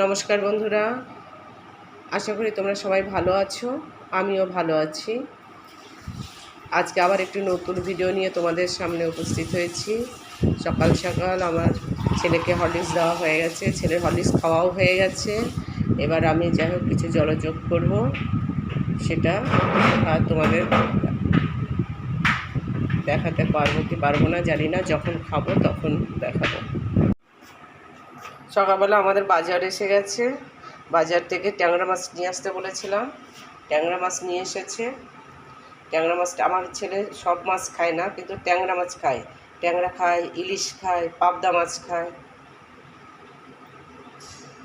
নমস্কার বন্ধুরা। আশা করি তোমরা সবাই ভালো আছো, আমিও ভালো আছি। আজকে আবার একটি নতুন ভিডিও নিয়ে তোমাদের সামনে উপস্থিত হয়েছি। সকাল সকাল আমার ছেলেকে হরলিক্স দেওয়া হয়ে গেছে, ছেলের হরলিক্স খাওয়াও হয়ে গেছে। এবার আমি যাই হোক কিছু জলযোগ করব, সেটা তোমাদের দেখাতে পারব কি পারব না জানি না, যখন খাব তখন দেখাবো। সকালবেলা আমাদের বাজার এসে গেছে। বাজার থেকে ট্যাংরা মাছ নিয়ে আসতে বলেছিলাম। ট্যাংরা মাছ নিয়ে এসেছে। ট্যাংরা মাছটা আমার ছেলে সব মাছ খায় না, কিন্তু ট্যাংরা মাছ খায়। ট্যাংরা খায়, ইলিশ খায়, পাবদা মাছ খায়।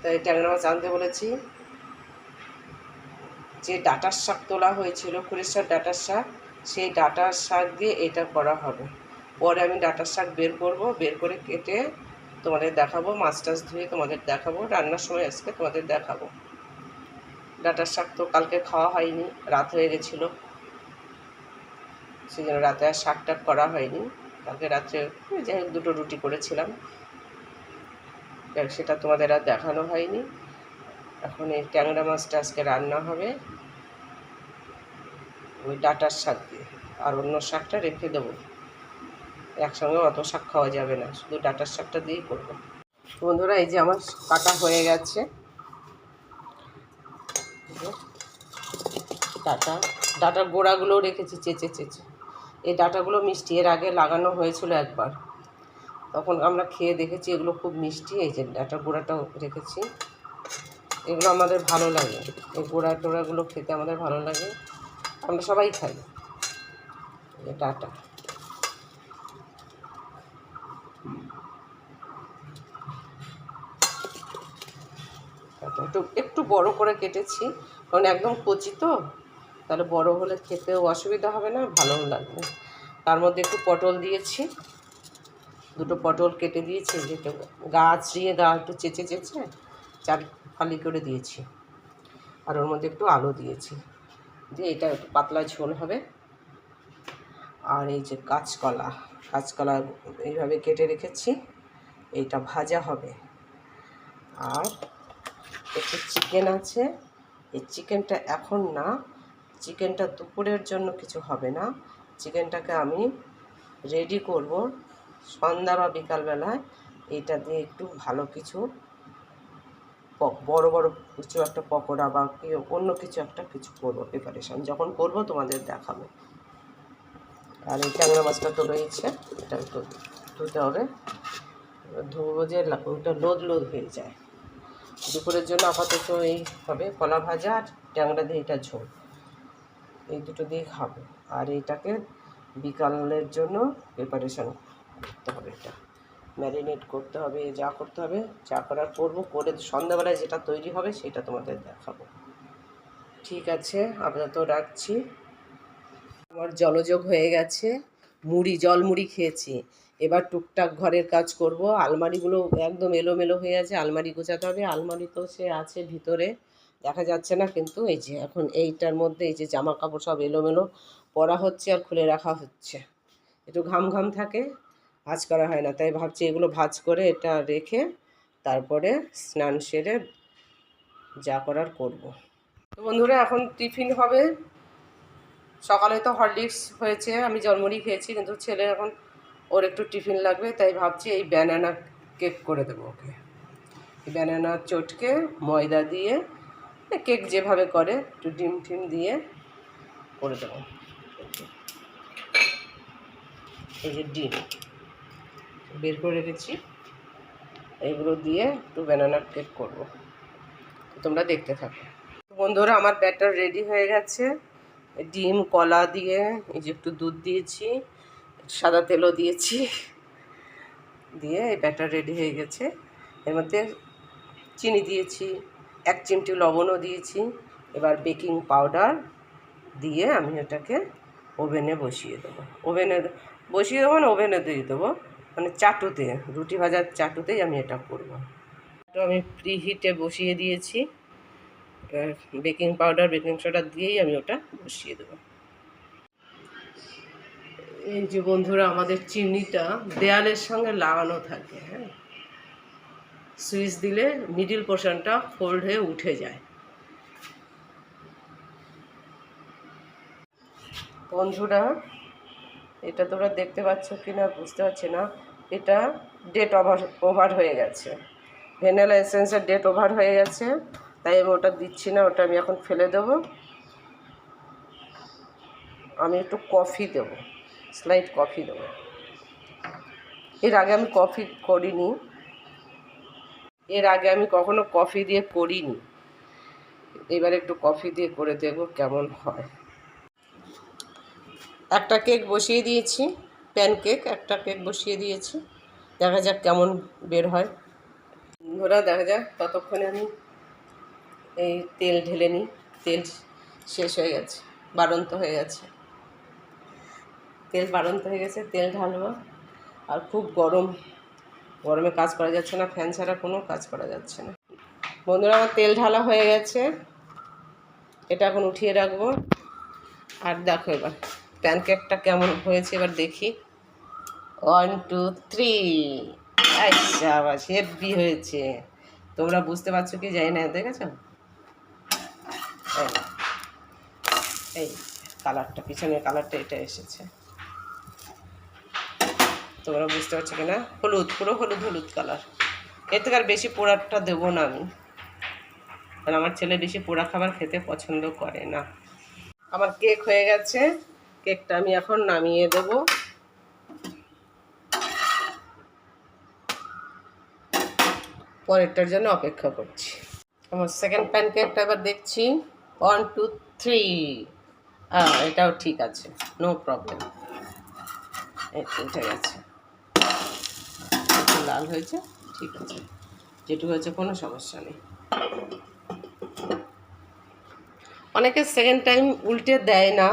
তাই ট্যাংরা মাছ আনতে বলেছি। যে ডাটার শাক তোলা হয়েছিল কুড়েশ্বর ডাটার শাক, সেই ডাটার শাক দিয়ে এটা করা হবে। পরে আমি ডাটার শাক বের করব, বের করে কেটে তোমাদের দেখাবো মাছ টাছ ধুয়ে তোমাদের দেখাবো, রান্নার সময় আজকে তোমাদের দেখাবো। ডাটার শাক তো কালকে খাওয়া হয়নি, রাত হয়ে গেছিল। সেই জন্য রাতে আর শাক টাক করা হয়নি। কালকে রাত্রে যাই হোক দুটো রুটি করেছিলাম। সেটা তোমাদের আর দেখানো হয়নি। এখন এই ট্যাংরা মাছটা আজকে রান্না হবে। ওই ডাটার শাক দিয়ে। আর অন্য শাকটা রেখে দেবো। একসঙ্গে অত শাক খাওয়া যাবে না, শুধু ডাটার শাকটা দিয়েই করব। বন্ধুরা, এই যে আমার কাটা হয়ে গেছে। ডাটা, ডাটার গোড়াগুলোও রেখেছি, চেঁচে চেঁচে। এই ডাটাগুলো মিষ্টি, এর আগে লাগানো হয়েছিল একবার। তখন আমরা খেয়ে দেখেছি, এগুলো খুব মিষ্টি। এই যে ডাটার গোড়াটাও রেখেছি। এগুলো আমাদের ভালো লাগে। এই গোড়া টোড়াগুলো খেতে আমাদের ভালো লাগে। আমরা সবাই খাই। ডাটা। একটু বড় করে কেটেছি। কারণ একদম কচি তো, তাহলে বড় হলে খেতেও অসুবিধা হবে না, ভালোও লাগবে। তার মধ্যে একটু পটল দিয়েছি। দুটো পটল কেটে দিয়েছি যেটা গাছ দিয়ে গা একটু চেঁচে চেঁচে চার ফালি করে দিয়েছি। আর ওর মধ্যে একটু আলু দিয়েছি। দিয়ে এটা একটু পাতলা ঝোল হবে। আর এই যে কাঁচকলা কাঁচকলা এইভাবে কেটে রেখেছি, এইটা ভাজা হবে। আর একটু চিকেন আছে। এই চিকেনটা এখন না। চিকেনটা দুপুরের জন্য কিছু হবে না। চিকেনটাকে আমি রেডি করব সন্ধ্যা বা বিকালবেলায় এটা দিয়ে একটু ভালো কিছু বড় বড় কিছু একটা পকোড়া বা অন্য কিছু একটা কিছু করব প্রিপারেশান যখন করব তোমাদের দেখাবো। আর এই ট্যাংরা মাছটা তো রয়েছে। এটা একটু ধুতে হবে। ধুবো যে ওটা লোদ লোদ হয়ে যায়। দুপুরের জন্য আপাতত এই হবে কলা ভাজা আর ট্যাংরা দিয়ে এটা ঝোল। এই দুটো দিয়ে খাব। আর এইটাকে বিকালের জন্য প্রিপারেশান করতে হবে এটা। ম্যারিনেট করতে হবে, যা করতে হবে, যা করার করব, করে সন্ধ্যাবেলায় যেটা তৈরি হবে সেটা তোমাদের দেখাবো। ঠিক আছে, আপাতত রাখছি। আমার জলযোগ হয়ে গেছে। মুড়ি জল মুড়ি খেয়েছি। এবার টুকটাক ঘরের কাজ করব। আলমারিগুলো একদম এলোমেলো হয়ে আছে, আলমারি গোছাতে হবে। আলমারি তো সে আছে ভিতরে, দেখা যাচ্ছে না, কিন্তু এই যে এখন এইটার মধ্যে এই যে জামা কাপড় সব এলোমেলো পরা হচ্ছে আর খুলে রাখা হচ্ছে। একটু ঘাম ঘাম থাকে, ভাজ করা হয় না। তাই ভাবছি এগুলো ভাজ করে এটা রেখে তারপরে স্নান সেরে যা করার করব। তো বন্ধুরা, এখন টিফিন হবে। সকালে তো হরলিক্স হয়েছে, আমি জন্মরি খেয়েছি, কিন্তু ছেলে এখন ওর একটু টিফিন লাগবে, তাই ভাবছি এই ব্যানানা কেক করে দেবো ওকে। ব্যানানা চটকে ময়দা দিয়ে কেক যেভাবে করে, একটু ডিম টিম দিয়ে করে দেবো। এই যে ডিম, বের করে রেখেছি। এইগুলো দিয়ে একটু ব্যানানা কেক করব। তোমরা দেখতে থাকো। বন্ধুরা, আমার ব্যাটার রেডি হয়ে গেছে। ডিম, কলা দিয়ে এই যে একটু দুধ দিয়েছি। সাদা তেলও দিয়েছি। দিয়ে এই ব্যাটার রেডি হয়ে গেছে। এর মধ্যে চিনি দিয়েছি, এক চিমটি লবণও দিয়েছি। এবার বেকিং পাউডার দিয়ে আমি এটাকে ওভেনে বসিয়ে দেবো। ওভেনে বসিয়ে দেবো না ওভেনে দিয়ে দেবো। মানে চাটুতে, রুটি ভাজার চাটুতেই আমি এটা করব। তো আমি প্রি হিটে বসিয়ে দিয়েছি। বেকিং পাউডার, বেকিং সোডা দিয়েই আমি ওটা বসিয়ে দেবো। এই যে বন্ধুরা, আমাদের চিমনিটা দেয়ালের সঙ্গে লাগানো থাকে হ্যাঁ? সুইচ দিলে মিডিল পোর্শনটা ফোল্ড হয়ে উঠে যায়। বন্ধুরা, এটা তোমরা দেখতে পাচ্ছ কি না বুঝতে পারছি না। এটা ডেট ওভার ওভার হয়ে গেছে। ভ্যানিলা এসেন্সের ডেট ওভার হয়ে গেছে, তাই আমি ওটা দিচ্ছি না, ওটা আমি এখন ফেলে দেবো। আমি একটু কফি দেবো। স্লাইড কফি দেবো। এর আগে আমি কফি করিনি। এর আগে আমি কখনো কফি দিয়ে করিনি। এবার একটু কফি দিয়ে করে দেখব কেমন হয়। একটা কেক বসিয়ে দিয়েছি প্যান কেক একটা কেক বসিয়ে দিয়েছি। দেখা যাক কেমন বের হয়। ধরা দেখা যাক, ততক্ষণে আমি এই তেল ঢেলে নিই। তেল শেষ হয়ে গেছে বাড়ন্ত হয়ে গেছে। তেল বাড়ন্ত হয়ে গেছে তেল ঢালবো। আর খুব গরম। গরমে কাজ করা যাচ্ছে না ফ্যান ছাড়া কোনো কাজ করা যাচ্ছে না। বন্ধুরা আমার তেল ঢালা হয়ে গেছে। এটা এখন উঠিয়ে রাখব। আর দেখো এবার প্যানকেকটা কেমন হয়েছে এবার দেখি। ওয়ান টু থ্রি আচ্ছা হেভি হয়েছে। তোমরা বুঝতে পারছ কি যাই না দেখেছ? এই, এই কালারটা পিছনের কালারটা এটা এসেছে। তোমরা বুঝতে পারছ কি না হলুদ, পুরো হলুদ হলুদ কালারের থেকে আর বেশি পোড়াটা দেবো না আমি। কারণ আমার ছেলে বেশি পোড়া খাবার খেতে পছন্দ করে না। আমার কেক হয়ে গেছে। কেকটা আমি এখন নামিয়ে দেব। পরেরটার জন্য অপেক্ষা করছি। আমার সেকেন্ড প্যান কেকটা এবার দেখছি। ওয়ান টু থ্রি এটাও ঠিক আছে। নো প্রবলেম গেছে। একটু লাল হয়েছে, ঠিক আছে। যেটুকু হয়েছে কোনো সমস্যা নেই। অনেকে সেকেন্ড টাইম উল্টে দেয় না,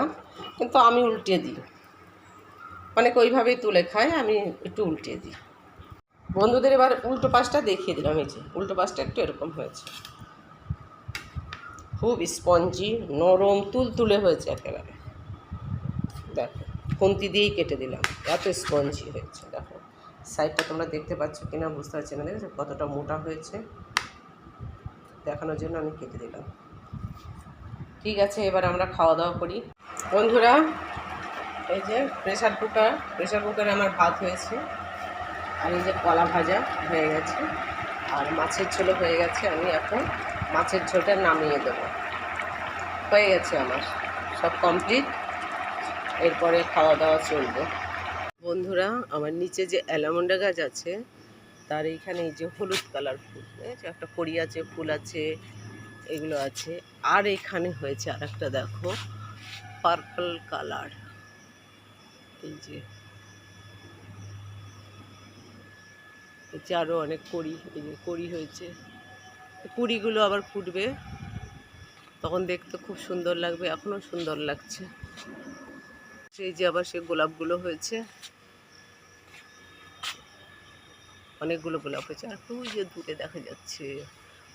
কিন্তু আমি উল্টে দিই। অনেকে ওইভাবেই তুলে খায়, আমি একটু উল্টে দিই। বন্ধুদের এবার উল্টো পাশটা দেখিয়ে দিলাম, এই যে, উল্টো পাশটা একটু এরকম হয়েছে। খুব স্পঞ্জি, নরম, তুলতুলে হয়েছে একেবারে। দেখো, খুন্তি দিয়েই কেটে দিলাম, এত স্পঞ্জি হয়েছে, দেখো। সাইডটা তোমরা দেখতে পাচ্ছ কিনা বুঝতে পারছি না, দেখেছ? কতটা মোটা হয়েছে। দেখানোর জন্য আমি কেটে দিলাম। ঠিক আছে, এবার আমরা খাওয়া দাওয়া করি। বন্ধুরা, এই যে প্রেশার কুকার প্রেশার কুকারে আমার ভাত হয়েছে। আর এই যে কলা ভাজা হয়ে গেছে। আর মাছের ঝোলও হয়ে গেছে। আমি এখন মাছের ঝোলটা নামিয়ে দেবো। হয়ে গেছে আমার। সব কমপ্লিট। এরপরে খাওয়া দাওয়া চলবে। বন্ধুরা, আমার নিচে যে অ্যালামন্ডা গাছ আছে, তার এইখানে এই যে হলুদ কালার ফুল একটা কড়ি আছে, ফুল আছে, এগুলো আছে। আর এখানে হয়েছে আর একটা দেখো, পার্পল কালার। এই যে আরও অনেক কড়ি এই যে কড়ি হয়েছে। কুড়িগুলো আবার ফুটবে। তখন দেখতে খুব সুন্দর লাগবে, এখনও সুন্দর লাগছে। সেই যে আবার সে গোলাপগুলো হয়েছে। অনেকগুলো গোলাপ হয়েছে। আর ওই যে দূরে দেখা যাচ্ছে,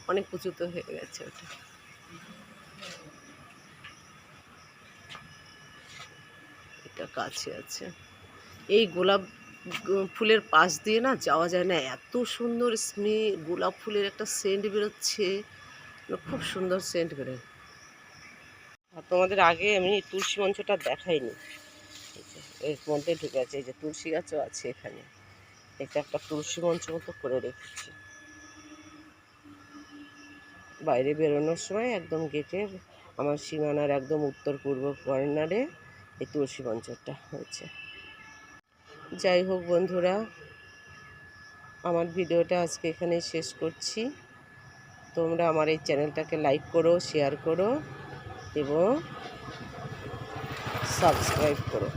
অনেক উঁচুতে হয়ে গেছে ওটা। এটা কাছে আছে। এই গোলাপ ফুলের পাশ দিয়ে না যাওয়া যায় না। এত সুন্দর স্মে, গোলাপ ফুলের একটা সেন্ট বেরোচ্ছে। খুব সুন্দর সেন্ট বেরোয়। তোমাদের আগে আমি তুলসী মঞ্চটা দেখাইনি। এর মধ্যে ঢুকে আছে, এই যে তুলসী গাছও আছে এখানে। এটা একটা তুলসী মঞ্চ মতো করে রেখেছি। বাইরে বেরোনোর সময় একদম গেটের আমার সীমানার একদম উত্তর পূর্ব কর্নারে এই তুলসী মঞ্চটা হয়েছে। যাই হোক বন্ধুরা, আমার ভিডিওটা আজকে এখানে শেষ করছি। তোমরা আমার এই চ্যানেলটাকে লাইক করো, শেয়ার করো এবং সাবস্ক্রাইব করো।